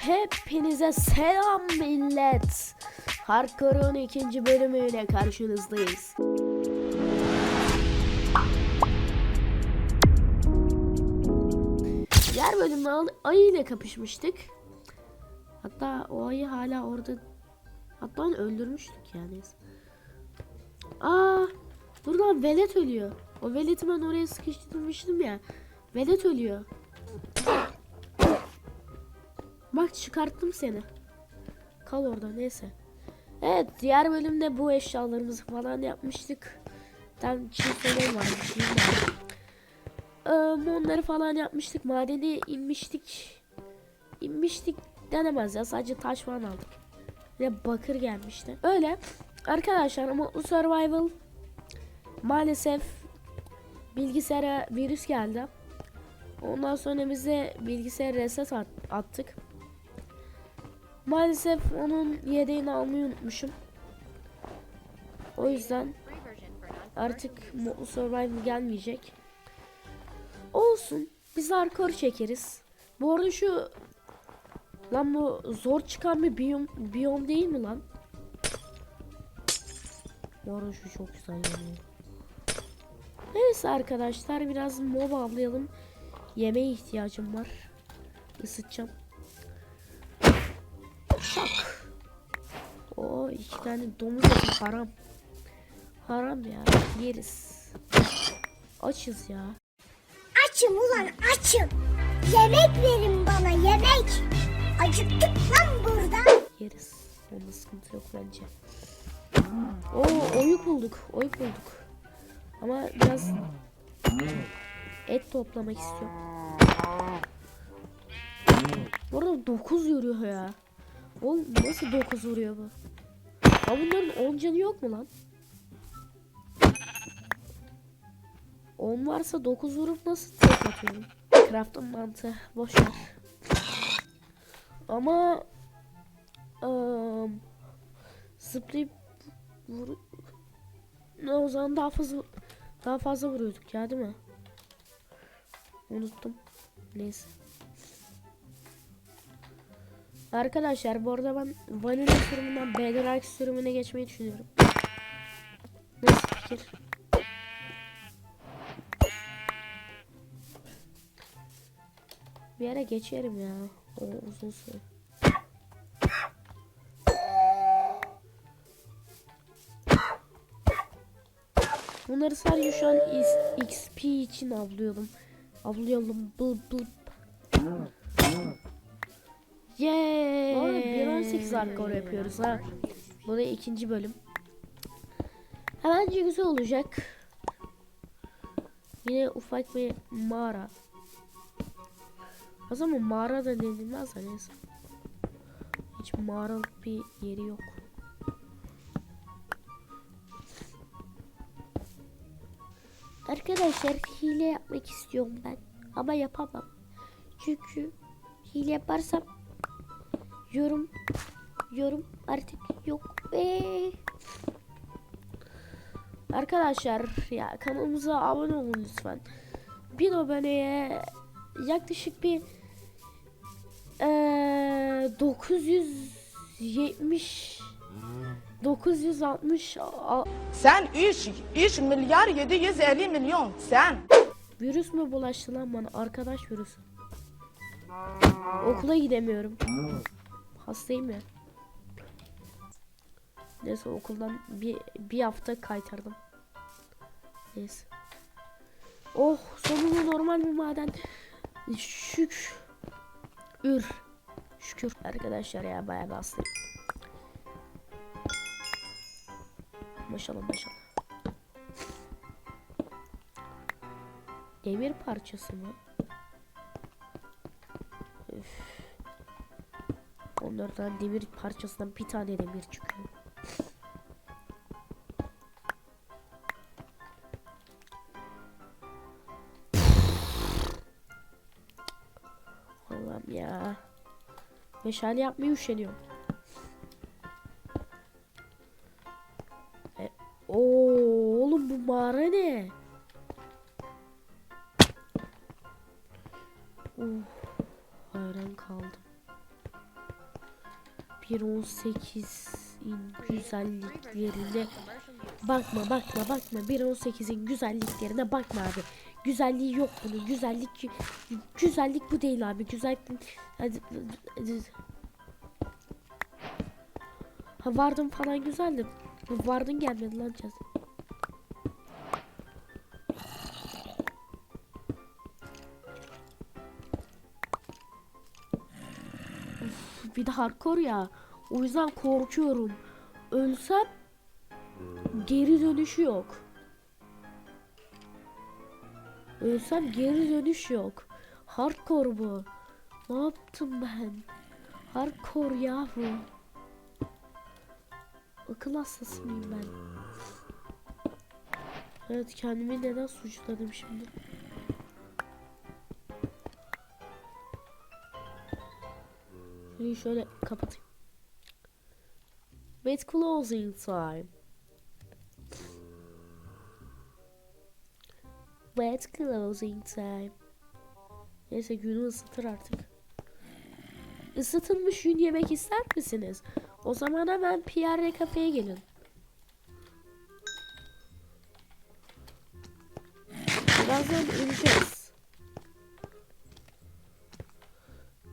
Hepinize selam millet. Hardcore'un ikinci bölümüyle karşınızdayız. Diğer bölümde ayı ile kapışmıştık. Hatta o ayı hala orada. Hatta onu öldürmüştük yani. Aa, dur lan velet ölüyor. O veleti ben oraya sıkıştırmıştım ya. Velet ölüyor. Bak çıkarttım seni. Kal orada neyse. Evet diğer bölümde bu eşyalarımızı falan yapmıştık. Tam çiftlerim var. bir şeyim var. Ee, onları falan yapmıştık. Madene inmiştik. İnmiştik denemez ya. Sadece taş falan aldık. Ve bakır gelmişti. Öyle. Arkadaşlar ama bu survival maalesef bilgisayara virüs geldi. Ondan sonra bize bilgisayar reset at- attık. Maalesef onun yedeğini almayı unutmuşum. O yüzden artık Mutlu Survival gelmeyecek. Olsun. Biz hardcore çekeriz. Bu arada şu lan bu zor çıkan bir biyom, biyom değil mi lan? Bu arada şu çok güzel yani. Neyse arkadaşlar biraz mob avlayalım. Yemeğe ihtiyacım var. Isıtacağım. O iki tane domuz eti haram. Haram ya. Yeriz. Açız ya. Açım ulan açım. Yemek verin bana yemek. Acıktık lan burada. Yeriz. Onda sıkıntı yok bence. Oo oyuk bulduk. Oyuk bulduk. Ama biraz et toplamak istiyorum. Bu arada 9 vuruyor ya. Oğlum nasıl 9 vuruyor bu? Ha bunların 10 canı yok mu lan? 10 varsa 9 vurup nasıl tek atıyorum? Craft'ın mantığı boş ver. Ama um, zıplayıp vur ne o zaman daha fazla daha fazla vuruyorduk ya değil mi? Unuttum. Neyse. Arkadaşlar bu arada ben Vanilla sürümünden Bedrock sürümüne geçmeyi düşünüyorum. Nasıl fikir? Bir yere geçerim ya. O uzun süre. Bunları sadece şu an XP için avlıyorum. Avlıyorum. Bıl bıl. Yeee. Bu arada 1.18 hardcore yapıyoruz ha. Bu da ikinci bölüm. Ha, Bence güzel olacak. Yine ufak bir mağara. O zaman mağara da denilmez de neyse. Hiç mağaralık bir yeri yok. Arkadaşlar hile yapmak istiyorum ben. Ama yapamam. Çünkü hile yaparsam yorum yorum artık yok. Ve Arkadaşlar ya kanalımıza abone olun lütfen. Bir aboneye yaklaşık bir eee 970 960 a- Sen 3, 3 milyar 750 milyon sen. virüs mü bulaştı lan bana arkadaş virüsü. Okula gidemiyorum. Hastayım ya. Neyse okuldan bir, bir hafta kaytardım. Neyse. Oh sonunda normal bir maden. Şük. Ür. Şükür. Arkadaşlar ya bayağı bir hastayım. Maşallah maşallah. Demir parçası mı? 14 tane demir parçasından bir tane demir çıkıyor. Allah'ım ya. Meşale yapmayı üşeniyorum. E, oğlum bu mağara ne? Uh, hayran kaldım. 1.18'in güzelliklerine bakma bakma bakma 1.18'in güzelliklerine bakma abi. Güzelliği yok bunun. Güzellik güzellik bu değil abi. Hadi. Ha vardın falan güzeldi. Vardın gelmedi lan caz. De hardcore ya. O yüzden korkuyorum. Ölsem geri dönüşü yok. Ölsem geri dönüş yok. Hardcore bu. Ne yaptım ben? Hardcore ya bu. Akıl hastası mıyım ben? Evet kendimi neden suçladım şimdi? Şurayı şöyle kapatayım. With closing time. With closing time. Neyse günü ısıtır artık. Isıtılmış yün yemek ister misiniz? O zaman hemen Pierre kafeye gelin.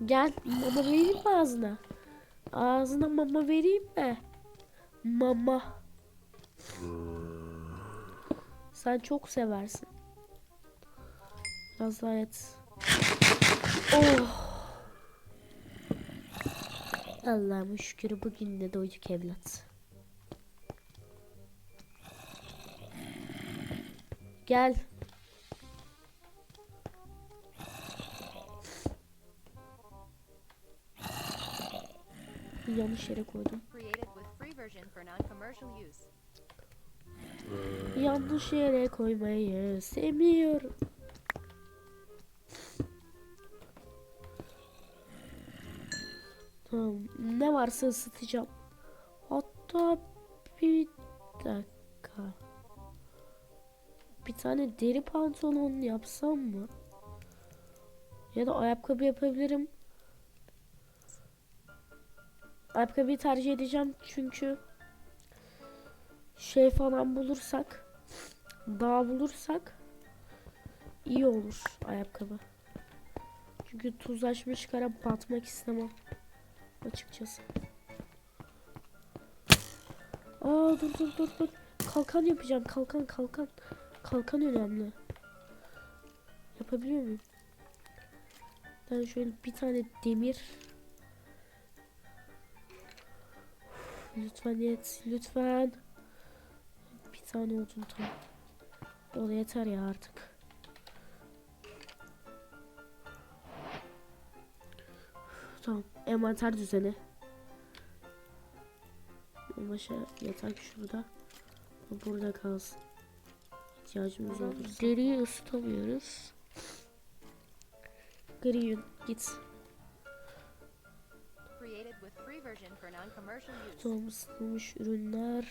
Gel mama vereyim mi ağzına? Ağzına mama vereyim mi? Mama. Sen çok seversin. Biraz daha et. Oh. Allah'ım şükür bugün de doyduk evlat. Gel. Yanlış yere koydum. use. Yanlış yere koymayı sevmiyorum. Tamam. Ne varsa ısıtacağım. Hatta bir dakika. Bir tane deri pantolon yapsam mı? Ya da ayakkabı yapabilirim. Ayakkabıyı tercih edeceğim çünkü şey falan bulursak dağ bulursak iyi olur ayakkabı. Çünkü tuzlaşmış kara batmak istemem açıkçası. Aa dur dur dur dur. Kalkan yapacağım. Kalkan kalkan. Kalkan önemli. Yapabiliyor muyum? Ben şöyle bir tane demir Lütfen yet. Lütfen. Bir tane odun tam. O da yeter ya artık. Tamam. Envanter düzeni. Başa yeter ki şurada. Bu Burada kalsın. İhtiyacımız olur. Deriyi ısıtamıyoruz. Gri yün git. Tamam ısıtılmış ürünler.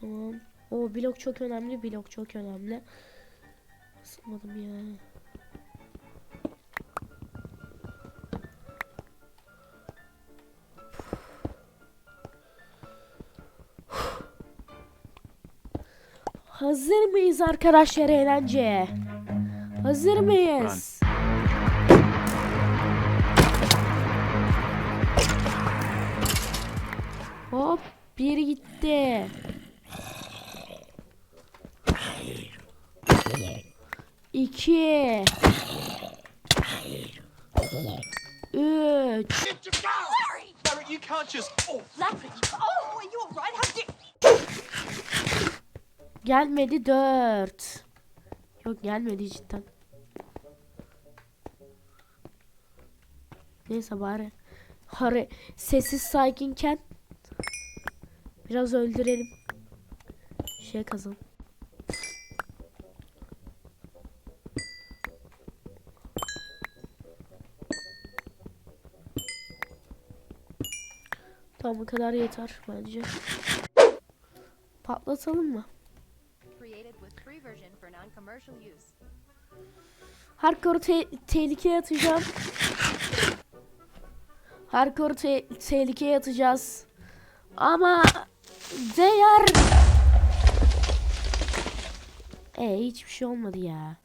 Tamam. O blok çok önemli. Blok çok önemli. Isıtmadım ya. Hazır mıyız arkadaşlar eğlenceye? Hazır mıyız? You alright? How did Gelmedi dört. Yok gelmedi cidden. Neyse bari. Hare sessiz sakinken biraz öldürelim. Şey kazan. Tamam bu kadar yeter bence. Patlatalım mı? Hardcore te- tehlikeye atacağım. Hardcore te- tehlikeye atacağız. Ama değer. E hiçbir şey olmadı ya.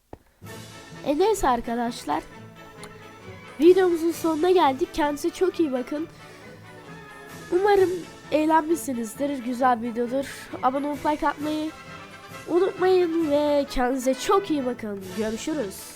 E neyse arkadaşlar. Videomuzun sonuna geldik. Kendinize çok iyi bakın. Umarım eğlenmişsinizdir. Güzel bir videodur. Abone olup like atmayı unutmayın ve kendinize çok iyi bakın. Görüşürüz.